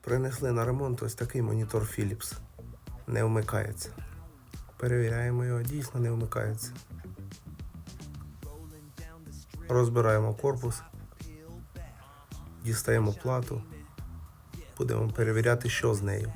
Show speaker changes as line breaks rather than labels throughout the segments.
Принесли на ремонт ось такий монітор Philips. Не вмикається. Перевіряємо його, дійсно не вмикається. Розбираємо корпус, дістаємо плату, будемо перевіряти, що з нею.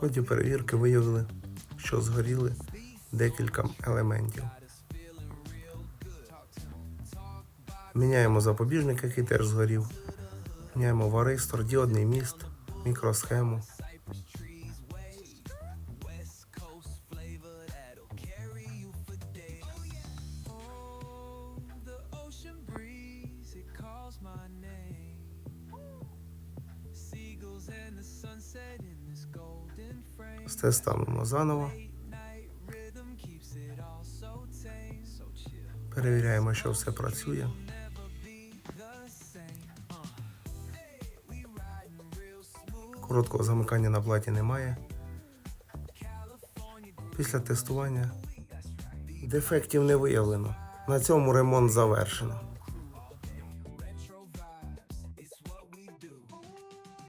Ході перевірки виявили, що згоріли декілька елементів. Міняємо запобіжник, який теж згорів. Міняємо варистор, діодний міст, мікросхему. Все ставимо заново. Перевіряємо, що все працює. Короткого замикання на платі немає. Після тестування дефектів не виявлено. На цьому ремонт завершено.